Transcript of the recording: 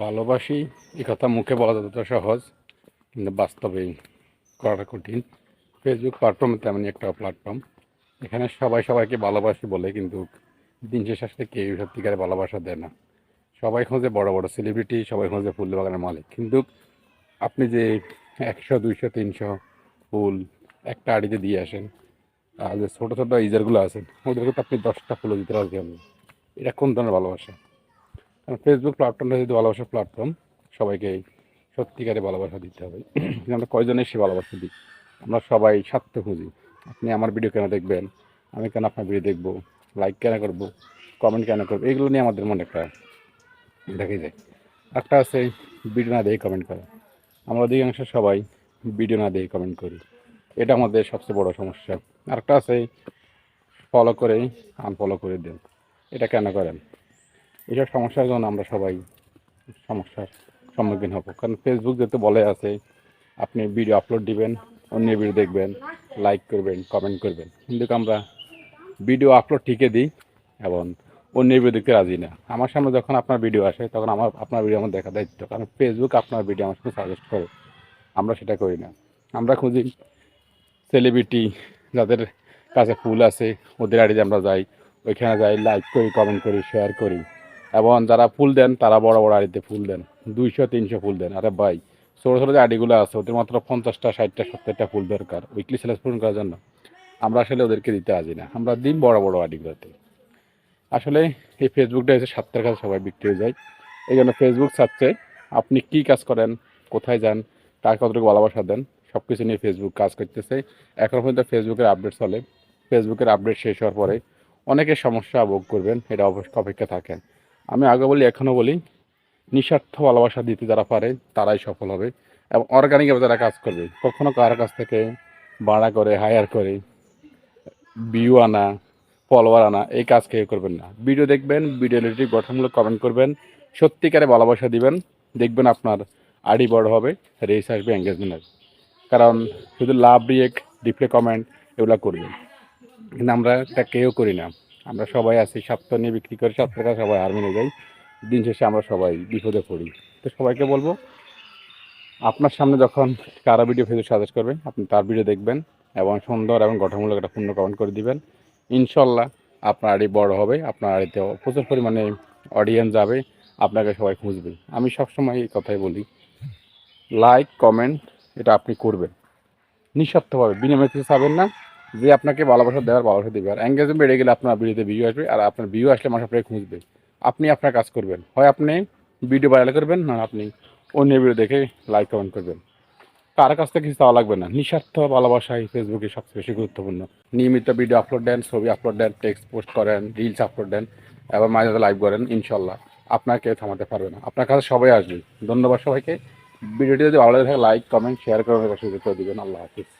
ভালোবাসি এই কথা মুখে বলা যতটা সহজ, কিন্তু বাস্তবে করাটা কঠিন। ফেসবুক প্ল্যাটফর্ম তেমনই একটা প্ল্যাটফর্ম এখানে সবাই সবাইকে ভালোবাসি বলে, কিন্তু দিন শেষ আসলে কেউ সত্যিকারে ভালোবাসা দেয় না। সবাই খোঁজে বড় বড় সেলিব্রিটি সবাই খোঁজে ফুল বাগানের মালিক। কিন্তু আপনি যে একশো, দুইশো, তিনশো ফুল একটা আড়িতে দিয়ে আসেন, আর যে ছোটো ছোটো ইজারগুলো আছেন ওদেরকে তো আপনি দশটা ফুলও দিতে হন এটা কোন ধরনের ভালোবাসা? কারণ ফেসবুক প্ল্যাটফর্মটা যদি ভালোবাসার প্ল্যাটফর্ম সবাইকে সত্যিকারে ভালোবাসা দিতে হবে। কিন্তু আমরা কয়জনে সে ভালোবাসা দিই? আমরা সবাই স্বার্থ খুঁজি। আপনি আমার ভিডিও কেন দেখবেন? আমি কেন আপনার ভিডিও দেখব? লাইক কেন করব? কমেন্ট কেন করব? এগুলো নিয়ে আমাদের মনে একটা দেখে যায়। একটা আছে ভিডিও না দিয়ে কমেন্ট করা। আমরা অধিকাংশ সবাই ভিডিও না দিয়ে কমেন্ট করি। এটা আমাদের সবচেয়ে বড় সমস্যা। আরেকটা আছে ফলো করে আনফলো করে দেন। এটা কেন করেন? এইসব সমস্যার জন্য আমরা সবাই সমস্যার সম্মুখীন হব। কারণ ফেসবুক যেহেতু বলে আছে, আপনি ভিডিও আপলোড দিবেন অন্য ভিডিও দেখবেন লাইক করবেন কমেন্ট করবেন। কিন্তু আমরা ভিডিও আপলোড ঠিকই দিই এবং অন্য ভিডিও দেখতে রাজি না। আমার সামনে যখন আপনার ভিডিও আসে, তখন আমার, আপনার ভিডিও আমার দেখা দায়িত্ব। কারণ ফেসবুক আপনার ভিডিও আমার সাথে সাজেস্ট করে। আমরা সেটা করি না। আমরা খুঁজি সেলিব্রিটি যাদের কাছে ফুল আছে, ওদের আড়িতে আমরা যাই। ওইখানে যাই লাইক করি কমেন্ট করি শেয়ার করি। এবং যারা ফুল দেন, তারা বড় বড় আড়িতে ফুল দেন। দুইশো, তিনশো ফুল দেন। আরে ভাই, ছোটো ছোটো যে আড়িগুলো আছে, ওদের মাত্র পঞ্চাশটা, ষাটটা, সত্তরটা ফুল দরকার। উইকলি সেলেস পূরণ করার জন্য। আমরা আসলে ওদেরকে দিতে আসি না। আমরা দিন বড় বড় আড়িগুলোতে। আসলে এই ফেসবুকটা এসে সাতটার কাছে সবাই বিক্রি হয়ে যায়। এই জন্য ফেসবুক চাচ্ছে আপনি কী কাজ করেন, কোথায় যান, কার কতটুকু ভালোবাসা দেন সব কিছু নিয়ে ফেসবুক কাজ করতেছে। এখন পর্যন্ত ফেসবুকের আপডেট চলে। ফেসবুকের আপডেট শেষ হওয়ার পরে অনেকে সমস্যা ভোগ করবেন, এটা অপেক্ষা থাকেন। আমি আগে বলি, এখনও বলি, নিঃস্বার্থ ভালোবাসা দিতে যারা পারে, তারাই সফল হবে এবং অর্গানিকভাবে যারা কাজ করবে, কখনো কারও কাছ থেকে ভাড়া করে হায়ার করে ভিউ আনা ফলোয়ার আনা, এই কাজ কেউ করবেন না। ভিডিও দেখবেন ভিডিও রিলেটিভ গঠনমূলক কমেন্ট করবেন, সত্যিকারে ভালোবাসা দিবেন, দেখবেন আপনার আড়ি বড় হবে রেস আসবে এঙ্গেজমেন্ট কারণ শুধু লাভ রিয়েক্ট ডিপ্লে কমেন্ট এগুলো করবেন। কিন্তু আমরা এটা কেউ করি না। আমরা সবাই আছি স্বার্থ নিয়ে বিক্রি করি স্বার্থ টাকা সবাই হার মেনে যাই দিন শেষে আমরা সবাই বিপদে পড়ি। তো সবাইকে বলব, আপনার সামনে যখন কারা ভিডিও ফেসবুক সাজেস্ট করবে আপনি তার ভিডিও দেখবেন এবং সুন্দর এবং গঠনমূলক একটা পূর্ণ কমেন্ট করে দিবেন। ইনশাল্লাহ আপনার আড়ি বড় হবে, আপনার আড়িতে প্রচুর পরিমাণে অডিয়েন্স যাবে, আপনাকে সবাই খুঁজবে। আমি সবসময় এই কথাই বলি লাইক কমেন্ট এটা আপনি করবেন। নিঃস্বার্থভাবে, বিনিময়ে কিছু চাবেন না। যে আপনাকে ভালোবাসা দেওয়ার ভালোবাসা দেবে। আর এঙ্গেজমেন্ট বেড়ে গেলে আপনার ভিডিওতে ভিউ আসবে, আর আপনার ভিউ আসলে মানুষ আপনাকে খুঁজবে। আপনি আপনার কাজ করবেন। হয় আপনি ভিডিও ভাইরাল করবেন, না আপনি অন্য ভিডিও দেখে লাইক কমেন্ট করবেন। কার কাছ থেকে কিছু চাওয়া লাগবে না। নিঃস্বার্থ ভালোবাসাই ফেসবুকে সবচেয়ে বেশি গুরুত্বপূর্ণ। নিয়মিত ভিডিও আপলোড দেন, ছবি আপলোড দেন টেক্সট পোস্ট করেন রিলস আপলোড দেন, এবং মাঝে মাঝে লাইভ করেন, ইনশাল্লাহ। আপনার কেউ থামাতে পারবে না। আপনার কাছে সবাই আসবে। ধন্যবাদ সবাইকে। ভিডিওটি যদি ভালো লাগে লাইক কমেন্ট শেয়ার করে সুযোগ করে দেবেন। আল্লাহ হাফিজ।